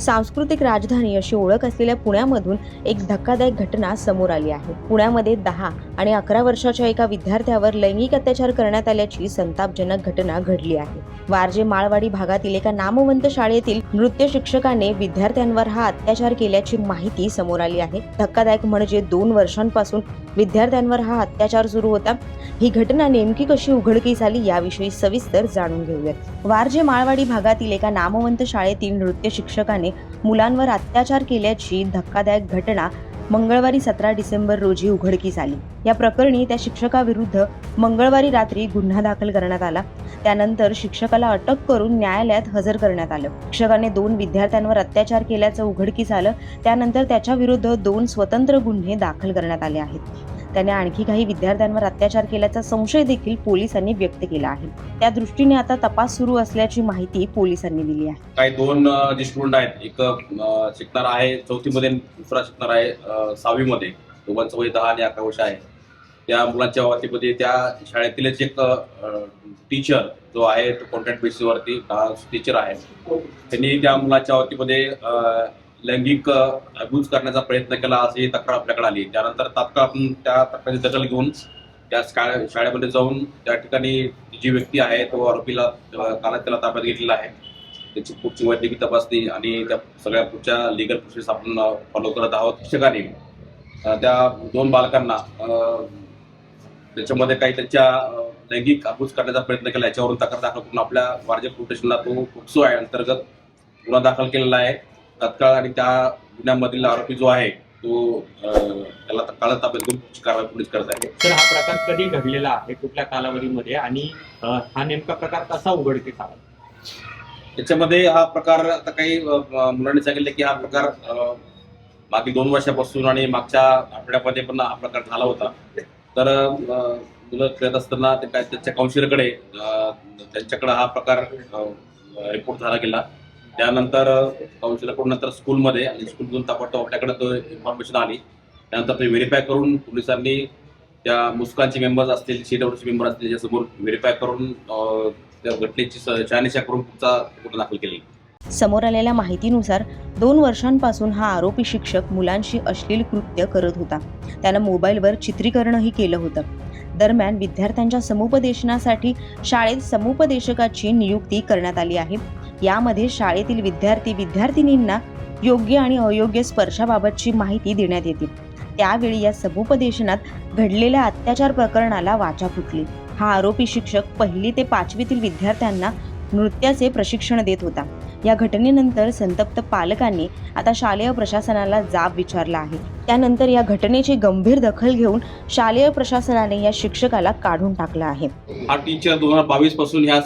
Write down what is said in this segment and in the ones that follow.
सांस्कृतिक राजधानी अशी ओळख असलेल्या पुण्यामधून एक धक्कादायक घटना समोर आली आहे. पुण्यामध्ये दहा आणि अकरा वर्षाच्या एका विद्यार्थ्यावर लैंगिक अत्याचार करण्यात आल्याची संतापजनक घटना घडली आहे. वारजे माळवाडी भागातील एका नामवंत शाळेतील नृत्य शिक्षकाने विद्यार्थ्यांवर हा अत्याचार केल्याची माहिती समोर आली आहे. धक्कादायक म्हणजे दोन वर्षांपासून विद्यार्थ्यांवर हा अत्याचार सुरू होता. ही घटना नेमकी कशी उघडकीस आली याविषयी सविस्तर जाणून घेऊयात. वारजे माळवाडी भागातील एका नामवंत शाळेतील नृत्य शिक्षकाने मुलांवर अत्याचार केल्याची धक्कादायक घटना मंगळवारी सतरा डिसेंबर रोजी उघडकीस आली. या प्रकरणी त्या शिक्षकाविरुद्ध मंगळवारी रात्री गुन्हा दाखल करण्यात आला. त्यानंतर शिक्षकाला अटक करून न्यायालयात हजर करण्यात आलं. शिक्षकाने दोन विद्यार्थ्यांवर अत्याचार केल्याचं उघडकीस आलं. त्यानंतर त्याच्या विरुद्ध दोन स्वतंत्र गुन्हे दाखल करण्यात आले आहेत. त्याने आणखी काही विद्यार्थ्यांवर अत्याचार केल्याचा संशय देखील पोलिसांनी व्यक्त केला आहे. त्या दृष्टीने आता तपास सुरू असल्याची माहिती पोलिसांनी दिली आहे. काही दोन जे स्टुडंट आहेत एक शिकणार आहे चौथीमध्ये मध्ये दुसरा शिकणार आहे सहावी सहावीमध्ये. दोघांचं वय दहा आणि अकरा वर्ष आहे. त्या मुलांच्या बाबतीमध्ये त्या शाळेतीलच एक टीचर जो आहे तो कॉन्ट्रॅक्ट बेसिसवरती डान्स टीचर आहे. त्यांनी त्या मुलाच्या बाबतीमध्ये लैंगिक अब्यूज करण्याचा प्रयत्न केला अशी तक्रार आपल्याकडे आली. त्यानंतर तात्काळ आपण त्या तक्रारीची दखल घेऊन त्या शाळेमध्ये जाऊन त्या ठिकाणी जी व्यक्ती आहे तो आरोपीला अ, कानात त्याला ताब्यात घेतलेला आहे. त्याची पुढची वैद्यकीय तपासणी आणि त्या सगळ्या पुढच्या लिगल प्रोसेस आपण फॉलो करत आहोत. शिक्षकांनी त्या दोन बालकांना त्याच्यामध्ये काही त्यांच्या लैंगिक अभूज करण्याचा प्रयत्न केला. याच्यावरून तक्रार दाखल करून आपल्या वारजे प्रोटेशनला तो पोक्सो आहे अंतर्गत गुन्हा दाखल केलेला आहे. तत्काळ आणि त्या गुन्ह्यामधील आरोपी जो आहे तो त्याला तत्काळ ताब्यात घेऊन पुढची कारवाई पोलीस करत आहे. तर हा प्रकार कधी घडलेला आहे कुठल्या कालावधीमध्ये आणि हा नेमका प्रकार कसा उघडकीस आला? याच्यामध्ये हा प्रकार आता काही मुलांनी सांगितलं की हा प्रकार मागील दोन वर्षापासून आणि मागच्या आठवड्यामध्ये पण हा प्रकार झाला होता. तर मुलं खेळत असताना ते काय त्यांच्या काउन्सिलरकडे त्यांच्याकडे हा प्रकार रिपोर्ट झाला गेला. त्यानंतर काउन्सिलरकडून नंतर स्कूलमध्ये आणि स्कूलमधून ताबडतोब आपल्याकडे तो इन्फॉर्मेशन आली. त्यानंतर ते व्हेरीफाय करून पोलिसांनी त्या मुस्कानचे मेंबर्स असतील सीडब्ल्यूचे मेंबर असतील त्याच्यासमोर व्हेरीफाय करून त्या घटनेची शहानिशा करून पुढचा गुन्हा दाखल केली समोर आलेल्या माहितीनुसार दोन वर्षांपासून हा आरोपी शिक्षक मुलांशी अश्लील कृत्य करत होता. त्यानं मोबाईलवर चित्रीकरणही केलं होतं. दरम्यान विद्यार्थ्यांच्या समुपदेशनासाठी शाळेत समुपदेशकाची नियुक्ती करण्यात आली आहे. यामध्ये शाळेतील विद्यार्थी विद्यार्थिनींना योग्य आणि अयोग्य स्पर्शाबाबतची माहिती देण्यात येते. त्यावेळी या समुपदेशनात घडलेल्या अत्याचार प्रकरणाला वाचा फुटली. हा आरोपी शिक्षक पहिली ते पाचवीतील विद्यार्थ्यांना नृत्याचे प्रशिक्षण देत होता. या घटनेनंतर संतप्त पालकांनी आता शालेय प्रशासनाला जाब विचारला आहे. त्यानंतर या घटनेची गंभीर दखल घेऊन शालेय प्रशासनाने या शिक्षकाला काढून टाकलं आहे. हा टीचर दोन हजार बावीसपासून ह्या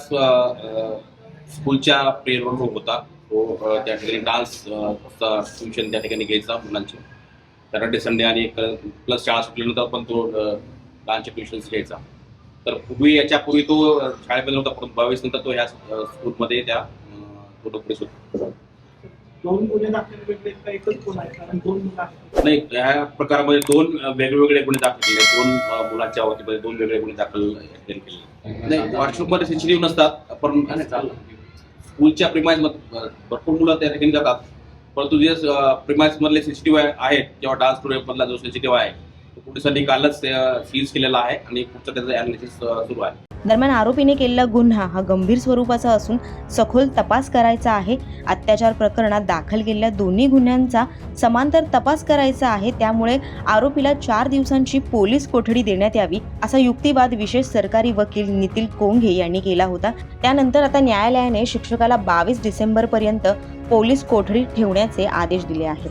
स्कूलच्या प्रेरवर होता. तो त्या ठिकाणी डान्स ट्युशन त्या ठिकाणी घ्यायचा मुलांचे. सॅटर्डे संडे आणि प्लस शाळा सुटल्यानंतर पण तो डान्सचे ट्युशन्स घ्यायचा. तर पूर्वी याच्यापूर्वी तो शाळेमध्ये नव्हता परंतु बावीस नंतर तो ह्या स्कूलमध्ये त्या नोकरीस होता नाही ह्या प्रकारामध्ये दोन वेगवेगळे गुन्हे दाखल केले. दोन मुलांच्या बाबतीमध्ये दोन वेगळे गुन्हे दाखल केले. नाही व्हॉट्सअपमध्ये सेन्सिटिव्ह नसतात पण स्कूलच्या प्रिमाइज भरपूर मुलं त्या ठिकाणी जातात. परंतु जे प्रिमाइज मधले सेन्सिटिव्ह आहेत किंवा डान्स स्टुडिओ मधला जो सेन्सिटिव्ह आहे पोलिसांनी कालच सीज केलेला आहे आणि पुढचं त्याचं अनालिसिस सुरू आहे. दरम्यान आरोपीने केलेला गुन्हा हा गंभीर स्वरूपाचा असून सखोल तपास करायचा आहे. अत्याचार प्रकरणात दाखल केलेल्या दोन्ही गुन्ह्यांचा समांतर तपास करायचा आहे. त्यामुळे आरोपीला चार दिवसांची पोलीस कोठडी देण्यात यावी असा युक्तिवाद विशेष सरकारी वकील नितीन कोंघे यांनी केला होता. त्यानंतर आता न्यायालयाने शिक्षकाला बावीस डिसेंबर पर्यंत पोलीस कोठडीत ठेवण्याचे आदेश दिले आहेत.